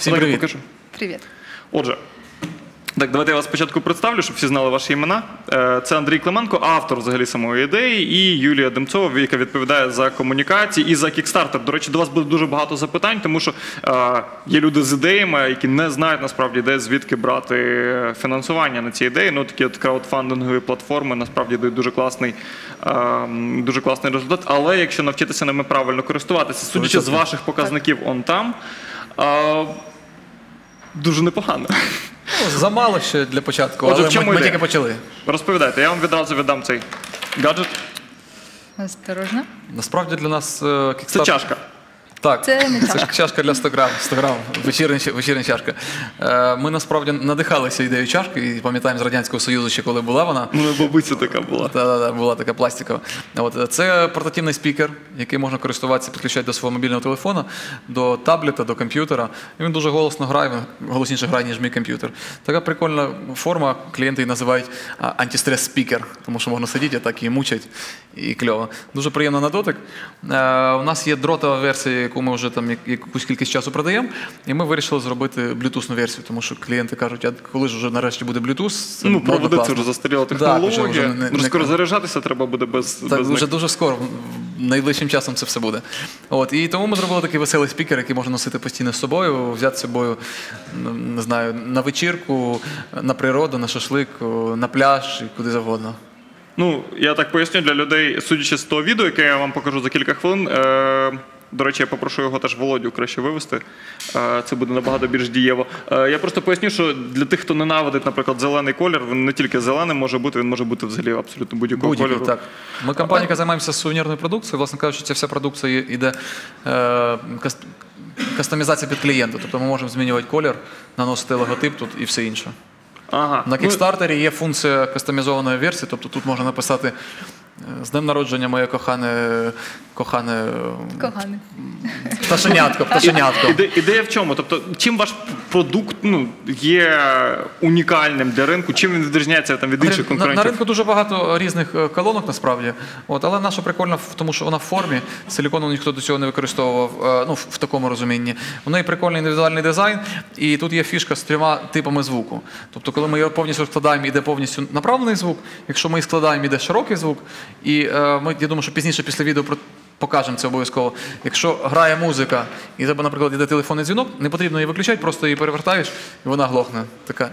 Всім привіт. покажу. Привет. Отже, так, давайте я вас спочатку представлю, щоб всі знали ваші імена. Е, Це Андрій Клименко, автор взагалі самої ідеї, і Юлія Демцова, яка відповідає за комунікації і за кікстартер. До речі, до вас буде дуже багато запитань, тому що е, є люди з ідеями, які не знають насправді, де звідки брати фінансування на ці ідеї. Ну, такі от краудфандингові платформи насправді дають дуже класний, е, дуже класний результат. Але якщо навчитися ними правильно користуватися, судячи з ваших показників он там. Дуже непогано. Ну, замало ще для початку, Отже, в але чому ми, ми ідея? тільки почали. Розповідайте, я вам відразу віддам цей гаджет. Осторожно. Насправді для нас е, Це чашка. Так, Це не це чашка. ж чашка для 100 грам, 100 грам, вечірня, вечірня чашка. Е, Ми насправді надихалися ідеєю чашки і пам'ятаємо з Радянського Союзу, ще коли була вона. У мене бабуся така була. Та, та, та, була така пластикова. От, е, це портативний спікер, який можна користуватися, підключати до свого мобільного телефона, до таблета, до комп'ютера. І він дуже голосно грає, він голосніше грає, ніж мій комп'ютер. Така прикольна форма, клієнти її називають а, антистрес спікер, тому що можна сидіти, а так і мучать, і кльово. Дуже приємно на дотик. Е, у нас є дротова версія, яку ми вже там якусь кількість часу продаємо, і ми вирішили зробити блютусну версію, тому що клієнти кажуть, а коли ж вже нарешті буде Bluetooth? Ну, класно». вже застаріла технологія. вже- вже не- не- скоро заряджатися треба буде без, так, без дуже них. дуже скоро, найближчим часом це все буде. От, і тому ми зробили такий веселий спікер, який можна носити постійно з собою, взяти з собою, ну, не знаю, на вечірку, на природу, на шашлик, на пляж і куди завгодно. Ну, я так поясню для людей, судячи з того відео, яке я вам покажу за кілька хвилин. Е- до речі, я попрошу його теж Володю краще вивести. Е, Це буде набагато більш дієво. Е, Я просто поясню, що для тих, хто ненавидить, наприклад, зелений колір, він не тільки зеленим може бути, він може бути взагалі абсолютно будь-якого Будь-який, кольору. так. Ми компанія, яка займаємося сувенірною продукцією. Власне кажучи, ця вся продукція йде е, кастомізація під клієнта. Тобто ми можемо змінювати колір, наносити логотип тут і все інше. Ага. На Ну, Kickstarter є функція кастомізованої версії, тобто тут можна написати е, з днем народження моє кохане, кохане Кохане. Пташенятко, пташенятко. Іде, ідея в чому? Тобто, чим ваш продукт ну, є унікальним для ринку? Чим він відрізняється там, від інших На, на ринку дуже багато різних е, колонок насправді. От, але наша прикольна тому, що вона в формі. Силікону ніхто до цього не використовував, е, ну, в, такому розумінні. У неї прикольний індивідуальний дизайн, і тут є фішка з трьома типами звуку. Тобто, коли ми його повністю складаємо, іде повністю направлений звук. Якщо ми їх складаємо, іде широкий звук. І е, ми, я думаю, що пізніше після відео про. Покажемо це обов'язково. Якщо грає музика, і тебе, наприклад, йде телефонний дзвінок, не потрібно її виключати, просто її перевертаєш, і вона глохне. Така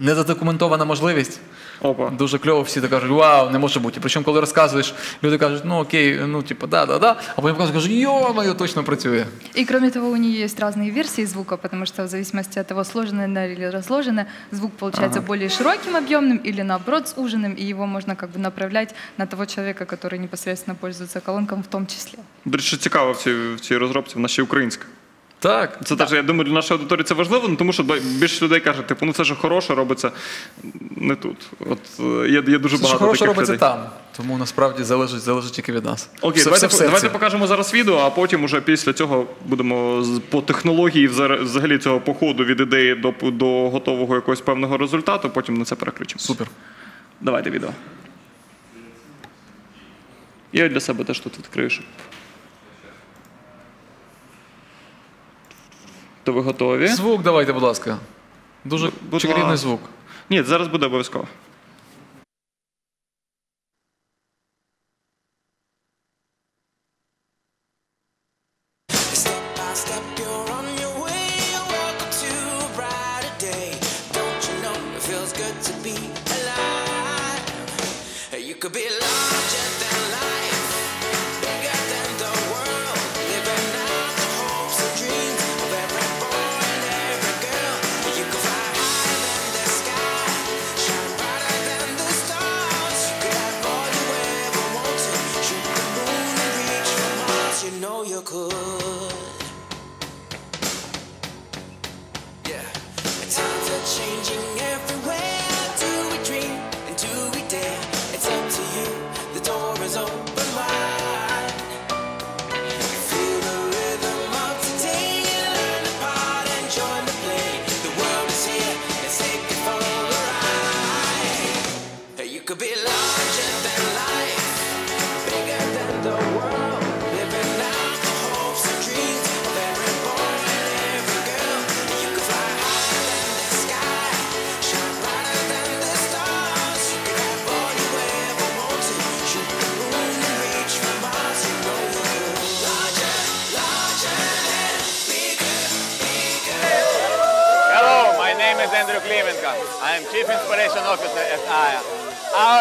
незадокументована можливість. Опа. Дуже кльово, всі так кажуть, вау, не може бути. Причому, коли розказуєш, люди кажуть, ну окей, ну типу, да, да, да. А потім кажуть, йо-моє, точно працює. И кроме того, у нее есть разные версии звука, потому что в зависимости от того, сложенное она или разложенное, звук получается более широким, объемным или наоборот суженным, и его можно как бы направлять на того человека, который непосредственно пользуется колонком в том числе. До речі, цікаво в цій, в цій розробці, вона ще й українська. Так. Це теж, я думаю, для нашої аудиторії це важливо, ну, тому що більше людей кажуть, типу, ну це ж хороше робиться не тут. От е, є, є дуже Це багато що хороше таких робиться людей. там. Тому насправді залежить, залежить тільки від нас. Окей, Все- давайте, все давайте покажемо зараз відео, а потім уже після цього будемо по технології взагалі цього походу від ідеї до, до готового якогось певного результату, потім на це переключимо. Супер. Давайте відео. Я для себе теж тут відкрию. щоб- То ви готові? Звук давайте, будь ласка. Дуже Будь чарівний ласка. звук. Ні, зараз буде обов'язково. Step by step, you're on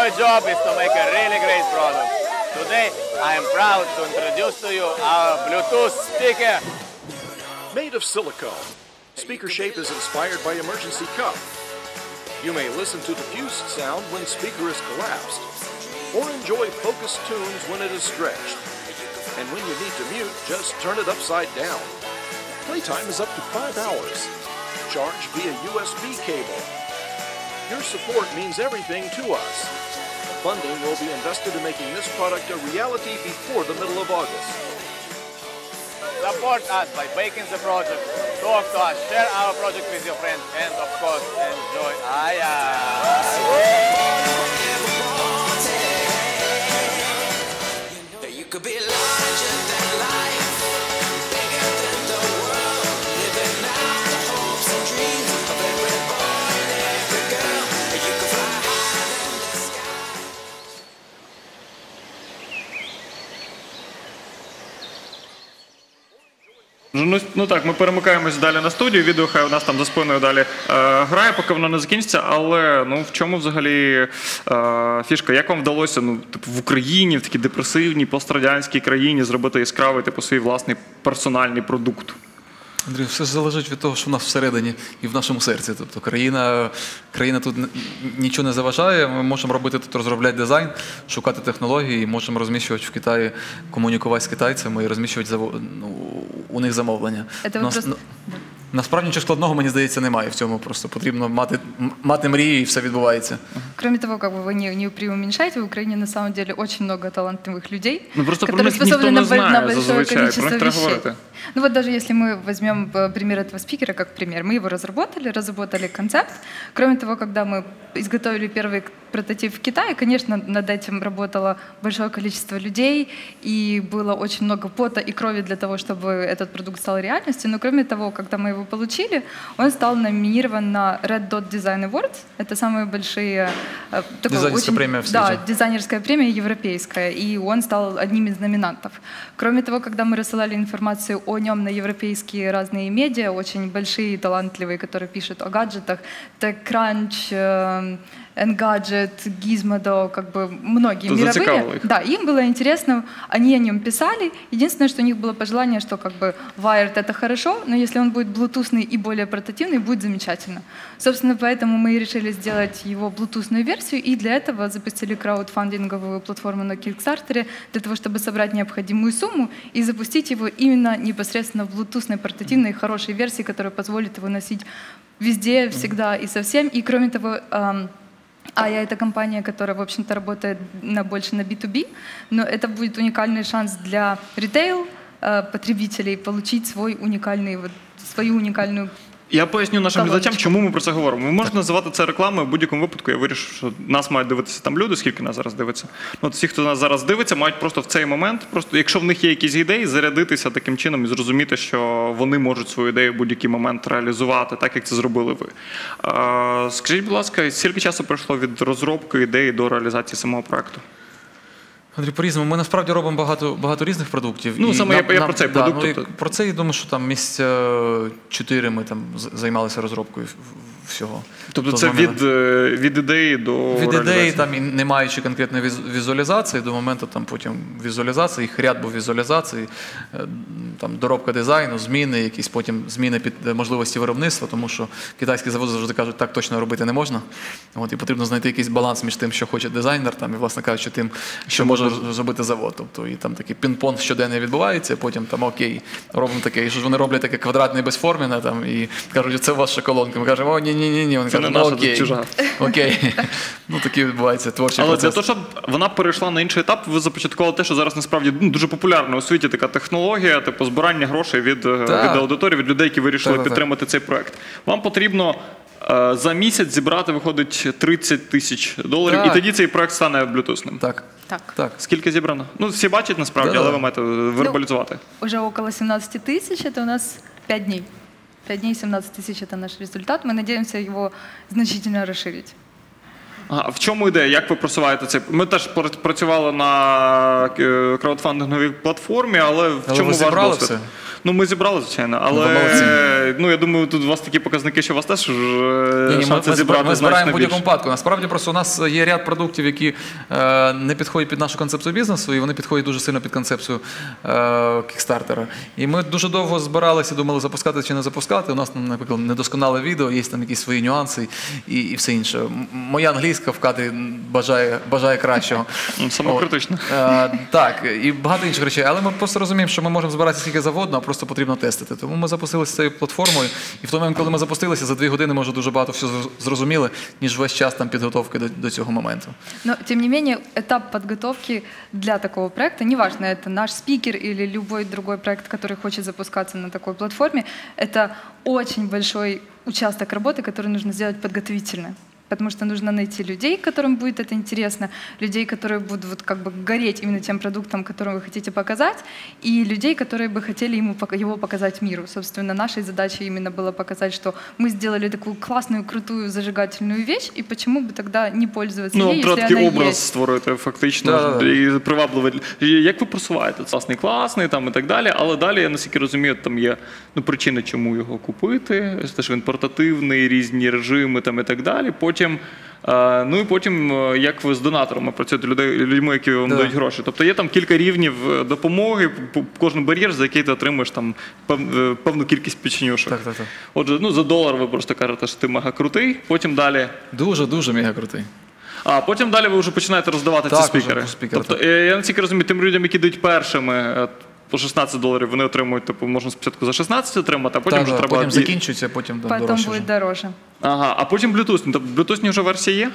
Our job is to make a really great product. Today, I am proud to introduce to you our Bluetooth speaker. Made of silicone, speaker shape is inspired by emergency cup. You may listen to diffused sound when speaker is collapsed, or enjoy focused tunes when it is stretched. And when you need to mute, just turn it upside down. Playtime is up to five hours. Charge via USB cable. Your support means everything to us. Funding will be invested in making this product a reality before the middle of August. Support us by baking the project. Talk to us, share our project with your friends, and of course, enjoy AYA. You could be Ну, ну, так, ми перемикаємось далі на студію. Відео хай у нас там за спиною далі е, грає, поки воно не закінчиться. Але ну в чому взагалі е, фішка? Як вам вдалося ну, типу, в Україні, в такій депресивній пострадянській країні зробити яскравий типу свій власний персональний продукт? Андрій, все ж залежить від того, що в нас всередині і в нашому серці. Тобто країна, країна тут нічого не заважає. Ми можемо робити тут розробляти дизайн, шукати технології, і можемо розміщувати в Китаї, комунікувати з китайцями і розміщувати ну, у них замовлення. Це У нас- просто- Насправді нічого складного, мені здається, немає в цьому. Просто потрібно мати, м- мати мрії, і все відбувається. Кроме того, как бы вы не, не преуменьшаете, в Украине на самом деле очень много талантливых людей, Ну, просто про которые них ніхто способны не на, бо- знає на большое зазвичай, про них количество треба вещей. говорити. Ну вот даже если мы возьмем э, пример этого спикера как пример, мы его разработали, разработали концепт. Кроме того, когда мы изготовили первый к- прототип в Китае, конечно, над этим работало большое количество людей, и было очень много пота и крови для того, чтобы этот продукт стал реальностью. Но кроме того, когда мы его получили, он стал номинирован на Red Dot Design Awards. Это самые большие... э, такой Дизайнерская премия в Да, свете. дизайнерская премия европейская, и он стал одним из номинантов. Кроме того, когда мы рассылали информацию о нем на европейские разные медиа, очень большие, талантливые, которые пишут о гаджетах, TechCrunch, Engadget, Gizmodo, как бы многие То мировые. их. Да, им было интересно, они о нем писали. Единственное, что у них было пожелание, что как бы Wired это хорошо, но если он будет блутусный и более портативный, будет замечательно. Собственно, поэтому мы и решили сделать его блутусную версию, и для этого запустили краудфандинговую платформу на Kickstarter для того, чтобы собрать необходимую сумму и запустить его именно непосредственно в блутусной портативной хорошей версии, которая позволит его носить везде, всегда и совсем. И кроме того, а я это компания, которая, в общем-то, работает на, больше на B2B, но это будет уникальный шанс для ритейл э, потребителей получить свой уникальный, вот, свою уникальную Я поясню нашим глядачам, чому ми про це говоримо. Ми можемо називати це рекламою в будь-якому випадку. Я вирішив, що нас мають дивитися там люди, скільки нас зараз дивиться. Ну, от всі, хто нас зараз дивиться, мають просто в цей момент, просто якщо в них є якісь ідеї, зарядитися таким чином і зрозуміти, що вони можуть свою ідею в будь-який момент реалізувати, так як це зробили ви. А, скажіть, будь ласка, скільки часу пройшло від розробки ідеї до реалізації самого проекту? Андрій, по-різному. Ми насправді робимо багато, багато різних продуктів. Ну, І саме я- я про цей да, продукт, ну, тобто- Про це я думаю, що там місяця чотири ми там займалися розробкою всього. Тобто То це з моменту- від, е, від ідеї до від ідеї, там і не маючи конкретної візуалізації, до моменту там потім візуалізації, їх ряд був візуалізації, е, там доробка дизайну, зміни, якісь потім зміни під е, можливості виробництва, тому що китайські заводи завжди кажуть, так точно робити не можна. От і потрібно знайти якийсь баланс між тим, що хоче дизайнер, там і власне кажучи, тим, що може зробити завод. Тобто і там такий пінг-понг щоденно відбувається, потім там окей, робимо таке, і що ж вони роблять таке квадратне безформене, там і кажуть, це ваша колонка. Ми кажемо, о, ні, ні, ні, ні. Вони Це кажуть, ну, наша, тут окей. чужа. Окей. Ну такі відбуваються творчі Але для процеси. того, щоб вона перейшла на інший етап, ви започаткували те, що зараз насправді ну, дуже популярна у світі така технологія, типу збирання грошей від, е, від аудиторії, від людей, які вирішили підтримати цей проект. Вам потрібно за місяць зібрати, виходить, 30 тисяч доларів, Так. і тоді цей проект стане блютусним. Так. Так. Так. Скільки зібрано? Ну, всі бачать насправді, Да-да. але ви маєте вербалізувати. Уже около 17 тысяч, это у нас 5 дней. 5 дней 17 тысяч – это наш результат. Мы надеемся его значительно расширить. А в чому ідея? Як ви просуваєте це? Ми теж пр- працювали на е, краудфандинговій платформі, але в Але чому ви ваш зібрали досвід? все? Ну, ми зібрали, звичайно, але ви ну, я думаю, тут у вас такі показники, що у вас теж е, Ні, шанси ми, зібрати ми збираємо значно будь-якому випадку. Насправді просто у нас є ряд продуктів, які е, не підходять під нашу концепцію бізнесу, і вони підходять дуже сильно під концепцію е, кікстартера. І ми дуже довго збиралися, думали, запускати чи не запускати. У нас, ну, наприклад, недосконале відео, є там якісь свої нюанси і, і все інше. Моя англійська в кадрі бажає, бажає кращого. Ну, самокритично. Е, так, і багато інших речей. Але ми просто розуміємо, що ми можемо збиратися скільки завгодно, а просто потрібно тестити. Тому ми запустилися цією платформою. І в той момент, коли ми запустилися, за дві години ми вже дуже багато всього зроз- зрозуміли, ніж весь час там підготовки до, до цього моменту. Но, тем не менее, этап подготовки для такого проекта, неважно, это наш спикер или любой другой проект, который хочет запускаться на такой платформе, это очень большой участок работы, который нужно сделать подготовительно. Потому что нужно найти людей, которым будет это интересно, людей, которые будут вот как бы гореть именно тем продуктом, которым вы хотите показать, и людей, которые бы хотели ему, пока- его показать миру. Собственно, нашей задачей именно было показать, что мы сделали такую классную, крутую, зажигательную вещь, и почему бы тогда не пользоваться Ну, ей, треба если такий она образ есть. створити фактично Да-да-да. і привабливий. І Як ви просуваєте? Це класний, класний там і так далі. Але далі, я наскільки розумію, там є ну, причини, чому його купити. Те, що він портативний, різні режими там і так далі. Потім. е, Ну і потім, е, як ви з донаторами працюєте людей, людьми, які вам Да. дають гроші. Тобто є там кілька рівнів е, допомоги, кожен бар'єр, за який ти отримуєш там певну кількість печенюшок. Так, так, так. Отже, ну за долар ви просто кажете, що ти мега крутий. Потім далі Дуже, дуже мега крутий. а потім далі ви вже починаєте роздавати Так, ці спікери. вже спікери, тобто, так. я наскільки розумію, тим людям, які дають першими по 16 доларів, вони отримують, типу, можна спочатку за 16 отримати, а потім Та, вже да, треба. потім і- закінчується, потім да, Потом дорожче. будет вже. дороже. Ага, а потім Bluetooth. Тобто Bluetooth вже версія є?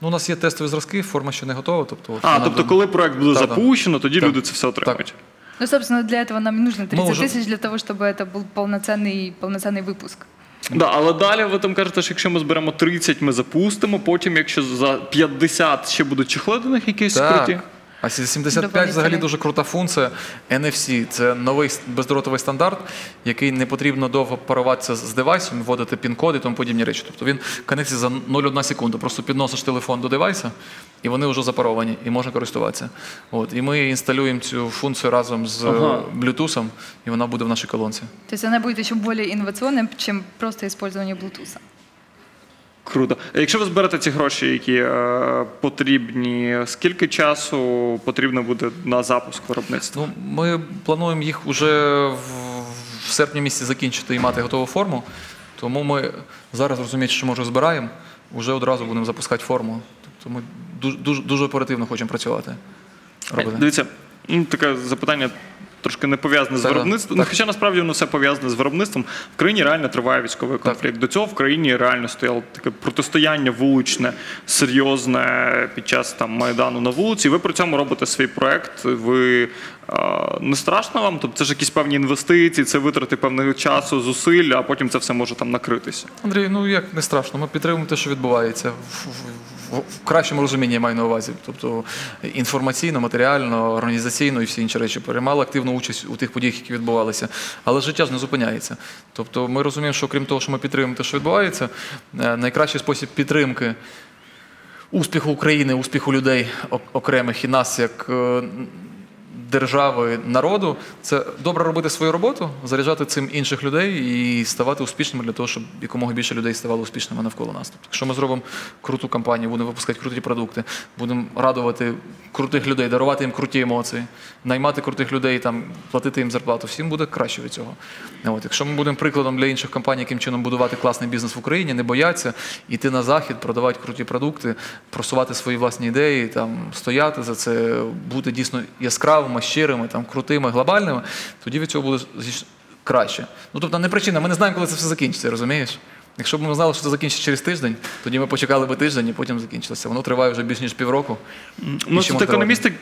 Ну, у нас є тестові зразки, форма ще не готова. Тобто, от А, вона тобто, до- коли проект буде Так, так. запущено, тоді Так. люди це все отримають. Ну, собственно, для этого нам и нужно 30 уже- тысяч для того, чтобы это был полноценный, полноценный выпуск. Да, але далі ви там кажете, що якщо ми зберемо 30, ми запустимо. Потім, якщо за 50 ще будуть чехли до них якісь круті. Так. А 75 Доповнительний. взагалі дуже крута функція. NFC це новий бездротовий стандарт, який не потрібно довго паруватися з девайсом, вводити пін-код і тому подібні речі. Тобто він конектиться за 0,1 секунду. Просто підносиш телефон до девайса, і вони вже запаровані, і можна користуватися. От. І ми інсталюємо цю функцію разом з Ага. е, Bluetooth, і вона буде в нашій колонці. То есть она будет еще более инновационной, чем просто использование Bluetooth. Круто. А Якщо ви зберете ці гроші, які е, потрібні, скільки часу потрібно буде на запуск виробництва? Ну, ми плануємо їх уже в, в серпні місяці закінчити і мати готову форму. Тому ми зараз розуміючи, що ми вже збираємо, вже одразу будемо запускати форму. Тобто ми дуже, дуже, дуже оперативно хочемо працювати. Робити. Дивіться, ну, таке запитання трошки не пов'язане з виробництвом. Ну, так. хоча насправді воно все пов'язане з виробництвом. В країні реально триває військовий конфлікт. До цього в країні реально стояло таке протистояння вуличне, серйозне під час там майдану на вулиці. Ви при цьому робите свій проект. Ви не страшно вам? Тобто це ж якісь певні інвестиції, це витрати певного часу, зусиль, а потім це все може там накритися. Андрій, ну як не страшно, ми підтримуємо те, що відбувається в, кращому розумінні я маю на увазі. Тобто інформаційно, матеріально, організаційно і всі інші речі приймали активну участь у тих подіях, які відбувалися. Але життя ж не зупиняється. Тобто ми розуміємо, що крім того, що ми підтримуємо те, що відбувається, е, найкращий спосіб підтримки успіху України, успіху людей окремих і нас як е, держави, народу, це добре робити свою роботу, заряджати цим інших людей і ставати успішними для того, щоб якомога більше людей ставало успішними навколо нас. Тобто, якщо ми зробимо круту кампанію, будемо випускати круті продукти, будемо радувати крутих людей, дарувати їм круті емоції, наймати крутих людей, там, платити їм зарплату, всім буде краще від цього. От, якщо ми будемо прикладом для інших компаній, яким чином будувати класний бізнес в Україні, не бояться йти на захід, продавати круті продукти, просувати свої власні ідеї, там, стояти за це, бути дійсно яскравими, щирими, там, крутими, глобальними, тоді від цього буде краще. Ну тобто не причина, ми не знаємо, коли це все закінчиться, розумієш? Якщо б ми знали, що це закінчиться через тиждень, тоді ми почекали би тиждень і потім закінчилося. Воно триває вже більш ніж півроку. Ну, тут економісти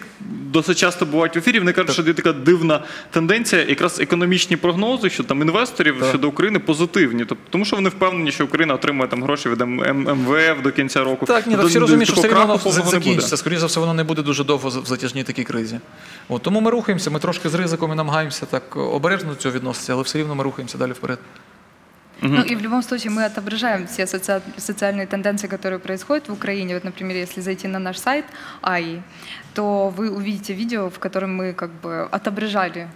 досить часто бувають в ефірі. Вони кажуть, що є така дивна тенденція, якраз економічні прогнози щодо там інвесторів Так. щодо України позитивні. Тобто, тому що вони впевнені, що Україна отримає там гроші від МВФ до кінця року. Так, ні, так всі розуміють, що все рівно воно закінчиться. Скоріше за все, воно не буде дуже довго в затяжній такій кризі. От, тому ми рухаємося, ми трошки з ризиком і намагаємося так обережно до цього відноситися, але все рівно ми рухаємося далі вперед. Ну и в любом случае мы отображаем все соци- социальные тенденции, которые происходят в Украине. Вот, например, если зайти на наш сайт АИ, то вы увидите видео, в котором мы как бы отображали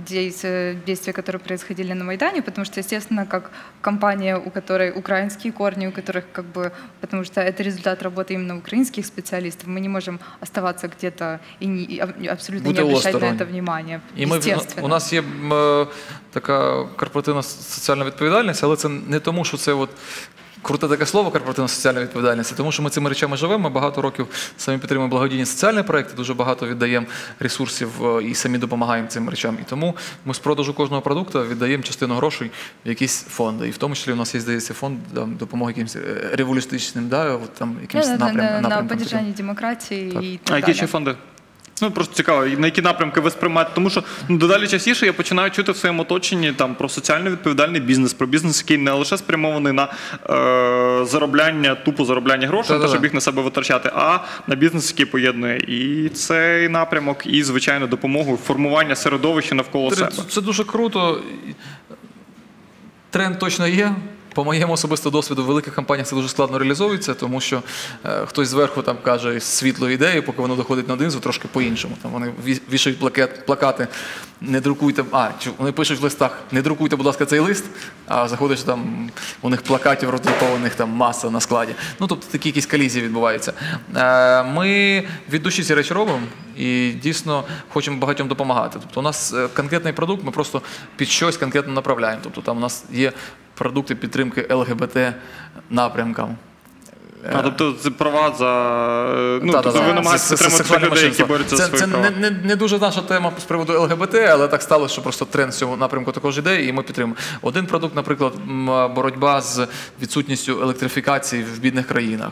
действия, которые происходили на Майдане, потому что, естественно, как компания, у которой украинские корни, у которых как бы, потому что это результат работы именно украинских специалистов, мы не можем оставаться где-то и, не, и аб- абсолютно Бути не обращать на осторонь. это внимание. І ми, естественно. у нас є м, е, така корпоративна соціальна відповідальність, але це не тому, що це от круте таке слово корпоративна соціальна відповідальність, тому що ми цими речами живемо. Ми багато років самі підтримуємо благодійні соціальні проекти, дуже багато віддаємо ресурсів е, і самі допомагаємо цим речам. І тому ми з продажу кожного продукту віддаємо частину грошей в якісь фонди. І в тому числі у нас є, здається, фонд там, допомоги якимось е, революстичним, да, от, там, якимось Да, да, да, напрям, на, на напрямкам таким. поддержание демократии Так. А які ще фонди? Ну просто цікаво, на які напрямки ви сприймаєте? Тому що ну, дедалі частіше я починаю чути в своєму оточенні там про соціально відповідальний бізнес, про бізнес, який не лише спрямований на е, заробляння, тупо заробляння грошей, те, щоб їх на себе витрачати, а на бізнес, який поєднує і цей напрямок, і звичайно допомогу формування середовища навколо Це, себе. це дуже круто. Тренд точно є. По моєму особистому досвіду, в великих компаніях це дуже складно реалізовується, тому що е, хтось зверху там каже світлу ідею, поки воно доходить на донизу, трошки по-іншому. Там вони вішають плакет, плакати, не друкуйте, а чи вони пишуть в листах, не друкуйте, будь ласка, цей лист, а заходиш там, у них плакатів роздрукованих там маса на складі. Ну тобто такі якісь колізії відбуваються. Е, ми від душі ці речі робимо і дійсно хочемо багатьом допомагати. Тобто у нас е, конкретний продукт, ми просто під щось конкретно направляємо. Тобто там у нас є продукти підтримки ЛГБТ напрямкам. А, тобто це права за е, ну, тобто ви намагаєтеся Це- це підтримати людей, які борються за це, свої це права. не, не, не дуже наша тема з приводу ЛГБТ, але так сталося, що просто тренд в цьому напрямку також іде, і ми підтримуємо. Один продукт, наприклад, боротьба з відсутністю електрифікації в бідних країнах.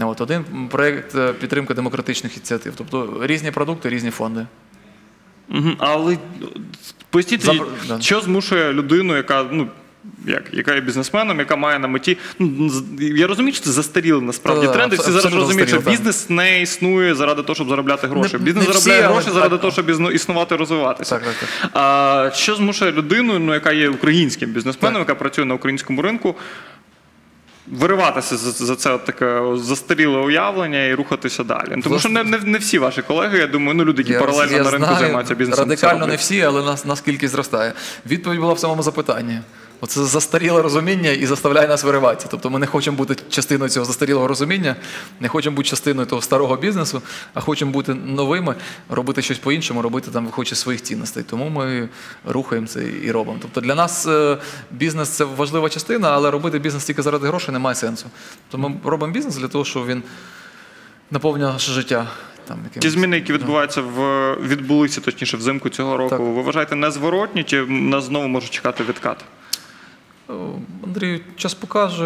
От один проєкт е, підтримка демократичних ініціатив. Тобто різні продукти, різні фонди. Мгм, Але поясніть, Запр- що змушує людину, яка ну. Як, яка є бізнесменом, яка має на меті. Ну, я розумію, що це застаріли насправді Та-да-да, тренди. Всі зараз розуміють, що бізнес не існує заради того, щоб заробляти гроші. Не- бізнес не заробляє всі, але гроші заради так. того, щоб існувати розвиватися. Так, так, так. А що змушує людину, ну, яка є українським бізнесменом, яка працює на українському ринку, вириватися за, за це таке застаріле уявлення і рухатися далі? Тому що не, не, не всі ваші колеги, я думаю, ну люди, які Я- паралельно я на ринку знаю, займаються бізнесом. Радикально не всі, але нас, нас кількість зростає. Відповідь була в самому запитанні. Оце застаріле розуміння і заставляє нас вириватися. Тобто ми не хочемо бути частиною цього застарілого розуміння, не хочемо бути частиною того старого бізнесу, а хочемо бути новими, робити щось по-іншому, робити там виходячи своїх цінностей. Тому ми рухаємо це і робимо. Тобто для нас е, бізнес це важлива частина, але робити бізнес тільки заради грошей немає сенсу. Тобто ми робимо бізнес для того, щоб він наповнював наше життя. Там, Ті зміни, які відбуваються в відбулися точніше взимку цього року, Так. ви вважаєте незворотні, чи нас знову може чекати відкат? Е, Андрій, час покаже.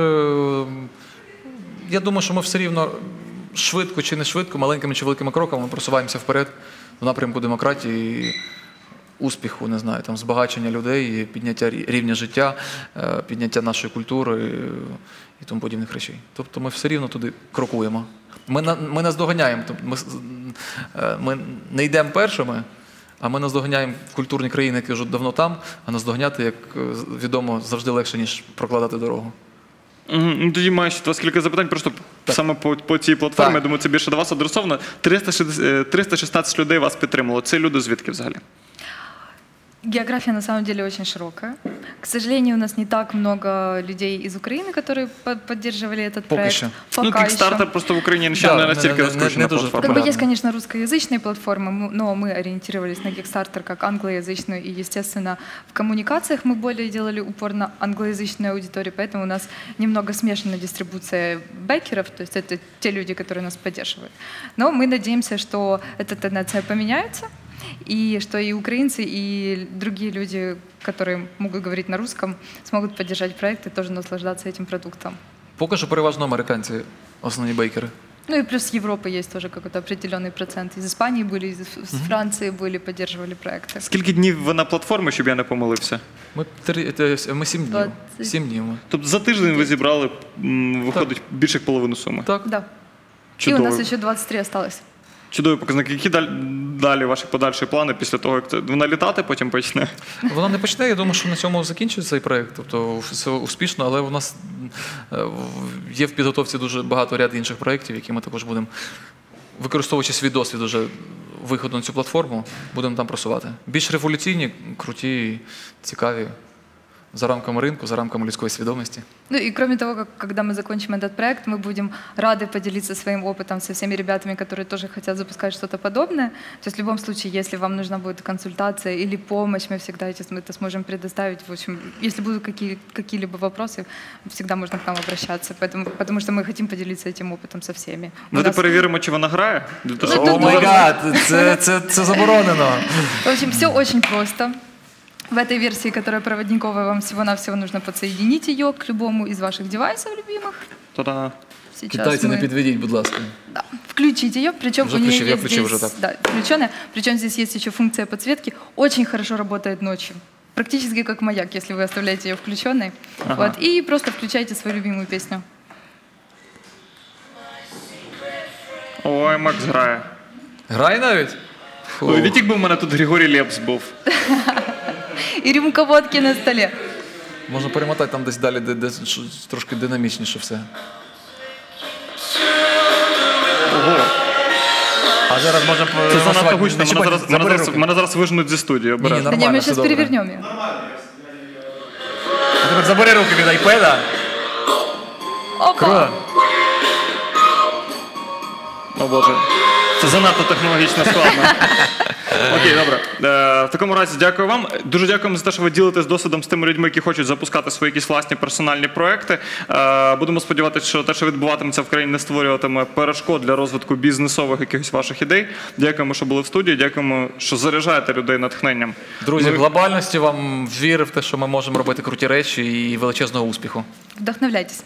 Я думаю, що ми все рівно швидко чи не швидко, маленькими чи великими кроками просуваємося вперед в напрямку демократії, успіху, не знаю, там збагачення людей, підняття рівня життя, е, підняття нашої культури е, і тому подібних речей. Тобто ми все рівно туди крокуємо. Ми, ми наздоганяємо. Тобто ми, ми не йдемо першими. А ми наздоганяємо культурні країни, які вже давно там, а наздоганяти, як е, відомо, завжди легше, ніж прокладати дорогу. Ну, тоді маю ще до вас кілька запитань, просто саме по, по цій платформі. Так. Я думаю, це більше до вас адресовано. 360, е, 316 людей вас підтримало. Це люди звідки взагалі? География на самом деле очень широкая. К сожалению, у нас не так много людей из Украины, которые по- поддерживали этот Пока проект. еще. ну, Пока Kickstarter еще. просто в Україні ще Да, не не- настільки не- не- розкручена не дуже платформа. Как бы Ага. есть, конечно, русскоязычные платформы, м- но мы ориентировались на Kickstarter как англоязычную, и, естественно, в коммуникациях мы более делали упор на англоязычную аудиторию, поэтому у нас немного смешанная дистрибуция бэкеров, то есть это те люди, которые нас поддерживают. Но мы надеемся, что эта тенденция поменяется, и что и украинцы, и другие люди, которые могут говорить на русском, смогут поддержать проект и тоже наслаждаться этим продуктом. Поки що переважно американці основні бейкери. Ну и плюс с Европы есть тоже какой-то определенный процент. Из Испании были, из из Франции были, поддерживали проекты. Скільки днів ви на платформі, щоб я не помилився? Ми, три, те, ми сім днів. Двадцять. Сім днів ми. Тобто за тиждень ви зібрали, м, виходить, більше як половину суми. Так. Да. И у Чудово. нас еще 23 осталось. Чудовий показник. Які далі, ваші подальші плани після того, як вона літати потім почне? Вона не почне, я думаю, що на цьому закінчиться цей проєкт. Тобто все успішно, але у нас е, є в підготовці дуже багато ряд інших проєктів, які ми також будемо, використовуючи свій досвід уже виходу на цю платформу, будемо там просувати. Більш революційні, круті, цікаві, за рамками ринку, за рамками людської свідомості. Ну и кроме того, как, когда мы закончим этот проект, мы будем рады поделиться своим опытом со всеми ребятами, которые тоже хотят запускать что-то подобное. То есть в любом случае, если вам нужна будет консультация или помощь, мы всегда эти- мы это сможем предоставить. В общем, если будут какие, какие-либо вопросы, всегда можно к нам обращаться, поэтому, потому что мы хотим поделиться этим опытом со всеми. У Давайте нас- перевіримо, чи вона грає. Для того, щоб- Ну, О май гад, це, це, це заборонено. В общем, все очень просто. В этой версии, которая проводниковая, вам всего-навсего нужно подсоединить ее к любому из ваших девайсов любимых. Та-да. Сейчас Китайці, не мы- підведіть, будь ласка. Да, включить ее, причем Уже у нее включил, я есть включил здесь, уже, так. да, включенная, причем здесь есть еще функция подсветки, очень хорошо работает ночью. Практически как маяк, если вы оставляете ее включенной. Ага. Вот, и просто включайте свою любимую песню. Ой, Макс грає. Грай навіть? Фу. Уявіть, якби в мене тут Григорій Лепс був. И рюмка водки на столе. Можна перемотати там десь далі, де, де трошки динамічніше все. Ого, А зараз можемо це занадто гучно. Мене зараз, мене, зараз, мене зараз виженуть зі студії. Ні, обережно. Да не, Нормально, мы всё сейчас добре. перевернем ее. А тепер забери руки від айпеда. Опа! Круто. О Боже. Це занадто технологічно складно. Окей, добре. Е, в такому разі дякую вам. Дуже дякуємо за те, що ви ділитесь досвідом з тими людьми, які хочуть запускати свої якісь власні персональні проекти. Е, будемо сподіватися, що те, що відбуватиметься в країні, не створюватиме перешкод для розвитку бізнесових якихось ваших ідей. Дякуємо, що були в студії. Дякуємо, що заряджаєте людей натхненням. Друзі, Ми- глобальності вам віри в те, що ми можемо робити круті речі і величезного успіху. Вдохновляйтесь.